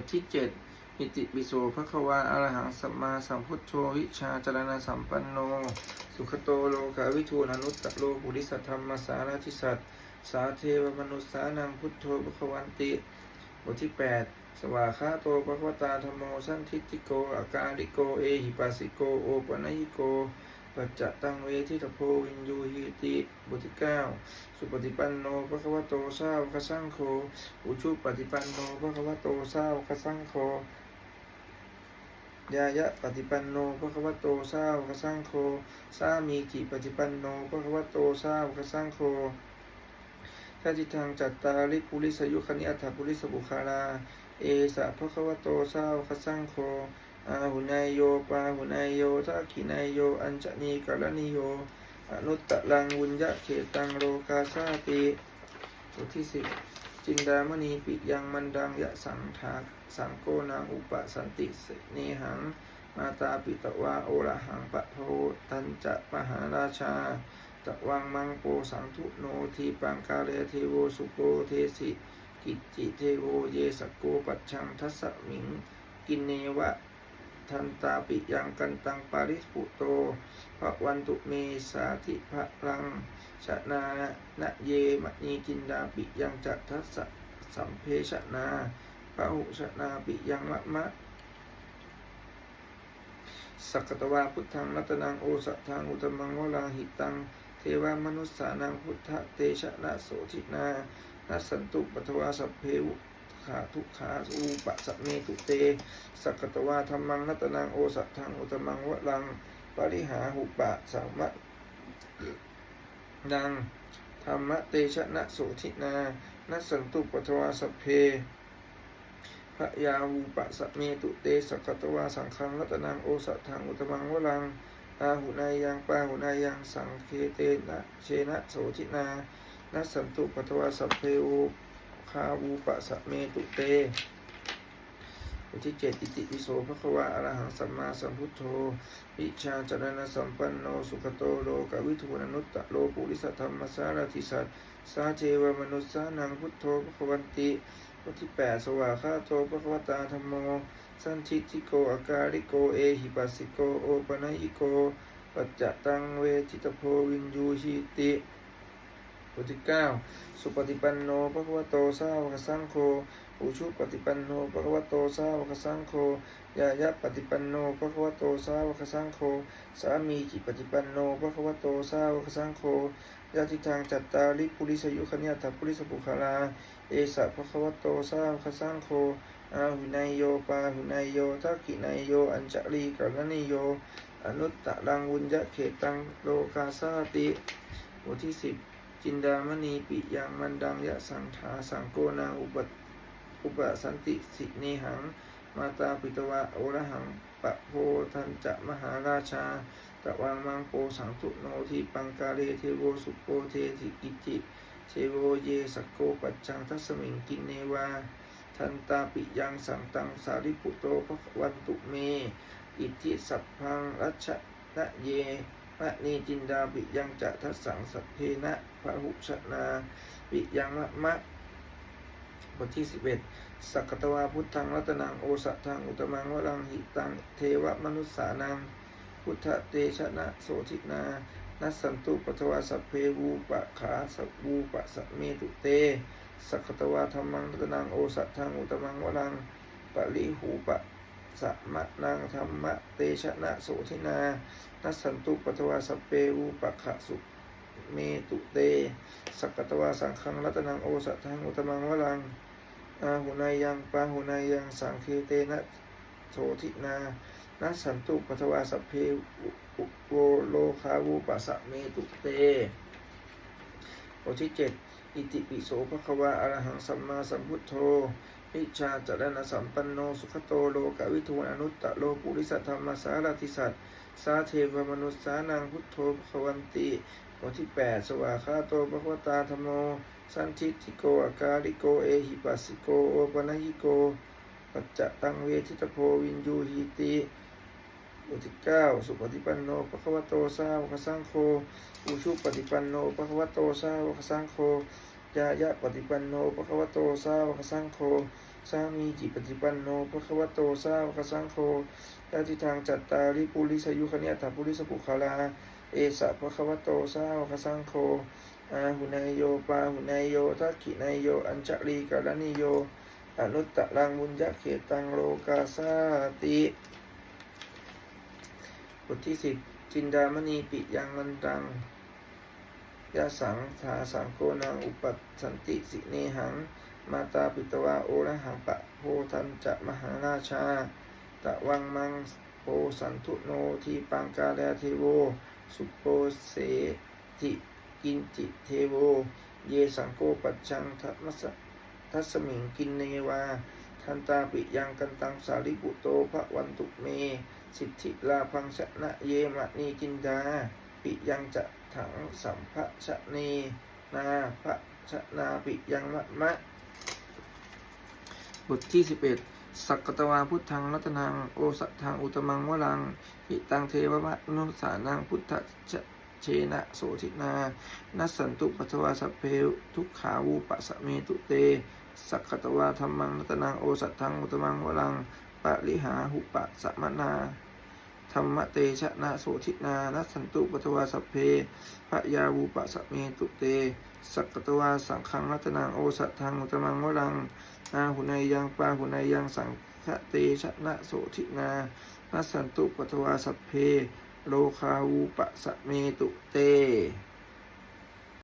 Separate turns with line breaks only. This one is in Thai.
ทที่เจ็ดอิติปิโสภควาอรหังสัมมาสัมพุทโธวิชาจรณะสัมปันโน สุขโตโลกาวิทูอนุตตะโลปุริสัทธรรมสารทิสัตสาเทวมนุสานังพุทโธภควันติบทที่ 8 สวาคาโตภควตาธรรมโม สันทิติโก อากาลิโก เอหิปัสสิโก โอปนัยิโก ปัจจตังเวทิตโพวินยูหิติบทที่9สุปฏิปันโนภควโตสาวกสังโฆอุชุปฏิปันโนภควโตสาวกสังโฆยายะปฏิปันโนภควโตสาวกสังโฆสามีจิปฏิปันโนภควโตสาวกสังโฆทัจิทังจัตตาริปุริสยุคณิอัฏฐปุริสบุคาราเอสะภควโตสาวกสังโฆ อาหุนายโยปาหุนายโยทักขินายโย อัญจนีกรณิโย อนุตตะลังวุญญะเขตังโลกาซาติบทที่สิบจินดามณีปิยังมันดังยะสังทาสังโกนางอุปสันติสเนหัง มาตาปิตวาโอระหังปะโทตันจะมหาราชาตะวังมังโปสังทุโนทีปังกาเลเทโวสุโกเทสิกิจิเทโวเยสโกปัจชังทัสสมิงกินเนวะ ทันตาปิยังกันตังปาริปุโตภะวันตุเมสาธิภะรังชนานะเยมณีจินดาปิยังจัตทัสสัมเพชนาปะหุชนาปิยังมะมะสักกตวาพุทธังรัตนังโอสทังอุตมังวลังหิตัง เทวามนุสสานังพุทธเตชะนะโสทินานัสสันตุปทวาสัพเพว ขาทุกขาอูปะสะเมตุเต สักตวาธรรมังรัตนังโอสทังอุตมังวลัง ปริหาหุปะสัมมะดังธรรมะเตชะนะโสทินานัสสันตุปทวาสเพพระยาวูปะสะเมตุเตสักตวาสังฆังรัตนังโอสทังอุตมังวลังอาหุนายังปาหุนายังสังเคเตนะเชนะโสทินานัสสันตุปทวาสเพโอ คาวูปะสะเมตุเตบทที่เจ็ดอิติปิโสภควาอรหังสัมมาสัมพุทโธ วิชาจรณะสัมปันโน สุขโตโลกวิทูอนุตตะโลปุริสธรรมสารทิสัตสาเจวมนุสสานังพุทโธภควันติบทที่แปดสวาคาโตภควตาธรรมโม สันทิติโกอาการิโกเอหิปัสสิโกโอปนัยิโก ปัจจตังเวทิตโพวินยูหิติ บทที่เก้าสุปฏิปันโนภควโตสาวกสังโฆอุชุปฏิปันโนภควโตสาวกสังโฆยายะปฏิปันโนภควโตสาวกสังโฆสามีจิปฏิปันโนภควโตสาวกสังโฆยาติทางจัตตาริปุริสยุคเนียตปุริสปุคาราเอสะภควโตสาวกสังโฆอาหุนายโยปาหุนายโยทักขินายโยอัญจลีกัลนิโยอนุตตะรังวุญญะเขตังโลกาสาติบทที่สิบ จินดามณีปิยังมันดังยะสังทาสังโกนาอุปอุปสันติสิเนหัง มาตาปิตวะโอระหังปะโพทันจะมหาราชาตะวังมังโปสังทุโนทีปังกาเลเทโวสุโปเทติกิจิเทโวเยสกโกปัจจังทัสมิงกินเนวา ทันตาปิยังสังตังสาริปุโตภควันตุเม อิทิสัพพังรัชนะเย มะนีจินดาปิยังจะทัสสังสัพเพนะพหุชนาปิยังมะมะบทที่สิบเอ็ดสักตวาพุทธังรัตนังโอสะทังอุตมังวรังหิตังเทวมนุสสานัง พุทธเตชนะโสทินานัสสันตุปทวาสัพเพวูปะขาสัพวูปะสะเมตุเต สักกตวาธรรมังรัตนังโอสะทังอุตมังวรังปะลิหูปะ สัมมะนังธรรมะเตชะนะโสทินานัสสันตุปทวาสเพวูปะขะสุเมตุเตสักตวาสังฆังรัตนังโอสทังอุตมังวลังอาหุนายังปาหุนายังสังเคเตนะโสทินานัสสันตุปทวาสเพอุโวโลคาวูปัสสะเมตุเตบทที่เจ็ดอิติปิโสภควาอรหังสัมมาสัมพุทโธ วิชาจารณะสัมปันโน สุขโตโลกวิทูอนุตตะโลปุริสัทธรรมสารติสัตสาเทวมนุษสานังพุทโธภควันติบทที่แปดสวาคาโตภควตาธรรมโมสันทิติโกอาการิโกเอหิปัสสิโกโอปนัยิโก ปัจจตังเวทิตโพวินยูหิติบทที่เก้าสุปฏิปันโนภควโตสาวกสังโฆอุชุปฏิปันโนภควโตสาวกสังโฆ ยายะปฏิปันโนภควโตสาวกสังโฆสสามีจิปฏิปันโนภะควโตสาวกสังโฆยะติทางจัตตาริปุริสยุคเนียถาปุริสปุคลา เอสะภะควโตสาวกสังโฆอาหุนายโยปาหุนายโยทักขินายโย อัญจลีกาลนิโย อนุตตะลังบุญญะเขตังโลกาสาติบทที่สิบจินดามณีปิยังมันตัง ยะสังทาสังโกนังอุปัตสันติสิเนหัง มาตาปิตวาโอระหังปะโพทันจะมหาราชา ตะวังมังโปสันทุโนทีปังกาแลเทโว สุโปเสติกินจิเทโว เยสังโกปัจจังทัมสทัสมิงกินเนวา ทันตาปิยังกันตังสาริปุโตพระวันตุเม สิทธิลาพังชนะเยมะนีกินดา ปิยังจะถังสัมภะชะเนนาพระชนาปิยังมะมะ บทที่ 11 สักกตวาพุทธังรัตนัง โอสัทธังอุตมังวลัง หิตังเทวะนุสานังพุทธะเชนะโสทินา นัสสันตุปัทวาสเพทุกขาวูปะสะเมตุเต สักขตวาธรรมังรัตนังโอสัทธังอุตมังวลังปะลิหาหุปะสะมนา ธรรมเตชะนาโสทินานัสสันตุปัทวาสเพพระยาวูปะสะเมตุเต สักตวาสังขังรัตนางโอสัทธังอุตมังวรังอาหุนายยังปาหุนายยังสังฆเตชะนะโสทินานัสสันตุปทวาสเพ โลคาวูปะสะเมตุเต